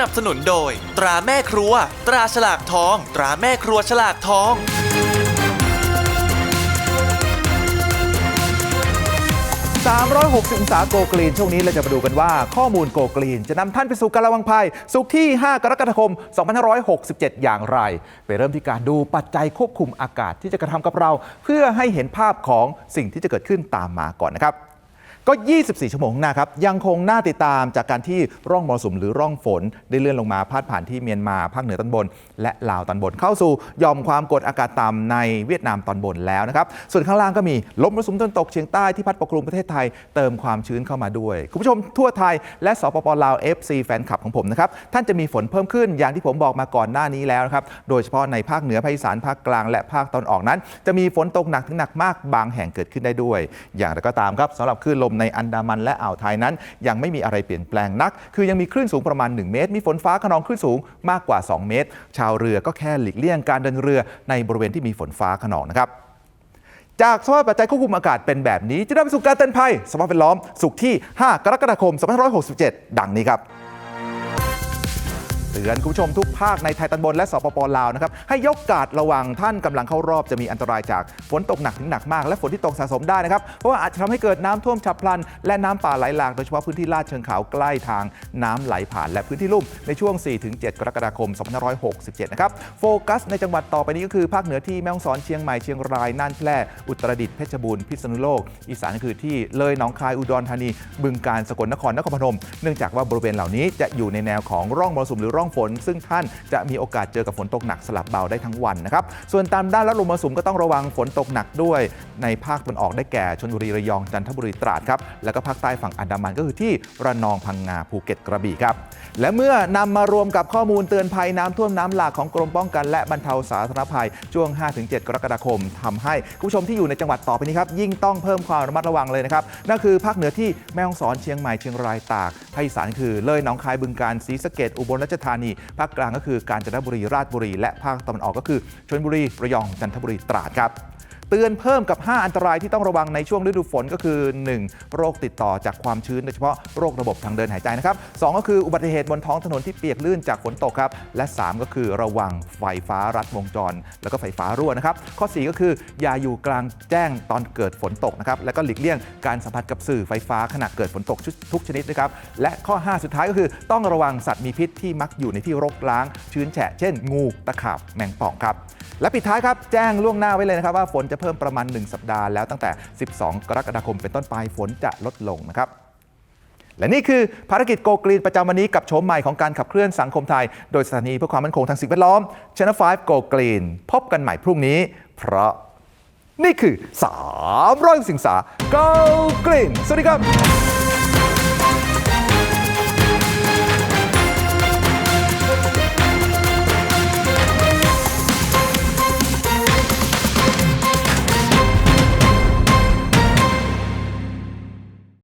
นับสนุนโดย ตราแม่ครัว ตราฉลากทอง ตราแม่ครัวฉลากทอง 360องศาโกกรีน ช่วงนี้เราจะมาดูกันว่าข้อมูลโกกรีน จะนำท่านไปสู่การระวังภัย สุขที่ 5 กรกฎาคม 2567 อย่างไร ไปเริ่มที่การดูปัจจัยควบคุมอากาศที่จะกระทำกับเรา เพื่อให้เห็นภาพของสิ่งที่จะเกิดขึ้นตามมาก่อนนะครับ ก็ 24 ชั่วโมงข้างหน้าครับ ยังคงน่าติดตามจากการที่ร่องมรสุมหรือร่องฝน ได้เลื่อนลงมาพาดผ่านที่เมียนมาภาคเหนือตอนบน และลาวตอนบน เข้าสู่ยอมความกดอากาศต่ำในเวียดนามตอนบนแล้วนะครับ ส่วนข้างล่างก็มีลมมรสุมตะวันตกเฉียงใต้ที่พัดปกคลุมประเทศไทยเติมความชื้นเข้ามาด้วย คุณผู้ชมทั่วไทยและสปปลาว FC แฟนคลับของผมนะครับท่านจะมีฝนเพิ่มขึ้นอย่างที่ผมบอกมาก่อนหน้านี้แล้วนะครับโดยเฉพาะในภาคเหนือภาคอีสานภาคกลางและภาคตอนออกนั้น จะมีฝนตกหนักถึงหนักมากบางแห่งเกิดขึ้นได้ด้วย อย่างไรก็ตามครับสำหรับคลื่นลมในอันดามันและอ่าวไทยนั้น ยังไม่มีอะไรเปลี่ยนแปลงนัก คือยังมีคลื่นสูงประมาณ 1 เมตร มีฝนฟ้าขนองคลื่นสูงมากกว่า 2 เมตร ชาวเรือก็แค่หลีกเลี่ยงการเดินเรือในบริเวณที่มีฝนฟ้าขนองนะครับจากสภาพปัจจัยควบคุมอากาศเป็นแบบนี้ จะนำไปสู่การเตือนภัยสภาพแวดล้อมสุขที่ 5 กรกฎาคม 2567 ดังนี้ครับ เตือนคุณผู้ชมทุกภาคในไทยตอนบนและสปปลาวนะครับให้ยกกาดระวังท่านกำลังเข้ารอบจะมีอันตรายจากฝนตกหนักถึงหนักมาก และฝนที่ตกสะสมได้นะครับเพราะว่าอาจจะทำให้เกิดน้ำท่วมฉับพลัน และน้ำป่าไหลหลากโดยเฉพาะพื้นที่ลาดเชิงเขาใกล้ทางน้ำไหลผ่าน และพื้นที่ลุ่มในช่วง 4-7 กรกฎาคม 2567 นะครับโฟกัสในจังหวัดต่อไปนี้ก็คือภาคเหนือที่แม่ฮ่องสอนเชียงใหม่เชียงรายน่านแพร่อุตรดิตถ์เพชรบูรณ์พิษณุโลก อีสานก็คือที่เลยหนองคายอุดรธานีบึงกาฬสกลนครนครพนม เนื่องจากว่าบริเวณเหล่านี้จะอยู่ในแนวของร่องมรสุมหรือร่องฝน ซึ่งท่านจะมีโอกาสเจอกับฝนตกหนักสลับเบาได้ทั้งวันนะครับ ส่วนตามด้านและลมมรสุมก็ต้องระวังฝนตกหนักด้วยในภาคตะวันออกได้แก่ชลบุรีระยองจันทบุรีตราดครับแล้วก็ภาคใต้ฝั่งอันดามันก็คือที่ระนองพังงาภูเก็ตกระบี่ครับและเมื่อนำมารวมกับข้อมูลเตือนภัยน้ำท่วมน้ำหลากของกรมป้องกัน และบรรเทาสาธารณภัยช่วง 5-7 กรกฎาคมทำให้ผู้ชมที่อยู่ในจังหวัดต่อไปนี้ครับยิ่งต้องเพิ่มความระมัดระวังเลยนะครับนั่นคือภาคเหนือที่แม่ฮ่องสอนเชียงใหม่เชียงรายตากภาคอีสานคือเลยหนองคายบึงกาฬศรีสะเกดอุบลราชธานี ภาคกลางก็คือกาญจนบุรีราชบุรี และภาคตะวันออกก็คือชลบุรีระยองจันทบุรีตราดครับ เตือนเพิ่มกับ 5 อันตรายที่ต้องระวังในช่วงฤดูฝนก็คือ 1. โรคติดต่อจากความชื้นโดยเฉพาะโรคระบบทางเดินหายใจนะครับสองก็คืออุบัติเหตุบนท้องถนนที่เปียกลื่นจากฝนตกครับและ 3 ก็คือระวังไฟฟ้ารัดวงจร แล้วก็ไฟฟ้ารั่วนะครับข้อ 4 ก็คืออย่าอยู่กลางแจ้งตอนเกิดฝนตกนะครับแล้วก็หลีกเลี่ยงการสัมผัสกับสื่อไฟฟ้าขณะเกิดฝนตกทุกชนิดนะครับและข้อ 5 สุดท้ายก็คือต้องระวังสัตว์มีพิษที่มักอยู่ในที่รกร้างชื้นแฉะเช่น งูตะขาบแมงป่องครับ และปิดท้ายครับ แจ้งล่วงหน้าไว้เลยนะครับว่าฝนจะเพิ่มประมาณ 1 สัปดาห์แล้วตั้งแต่ 12 กรกฎาคมเป็นต้นไปฝนจะลดลงนะครับและนี่คือภารกิจโกกรีนประจำวันนี้กับโฉมใหม่ของการขับเคลื่อนสังคมไทย โดยสถานีเพื่อความมั่นคงทางสิ่งแวดล้อม Channel 5 Go Green พบกันใหม่พรุ่งนี้ เพราะนี่คือ 300 สิงสา Go Green สวัสดีครับ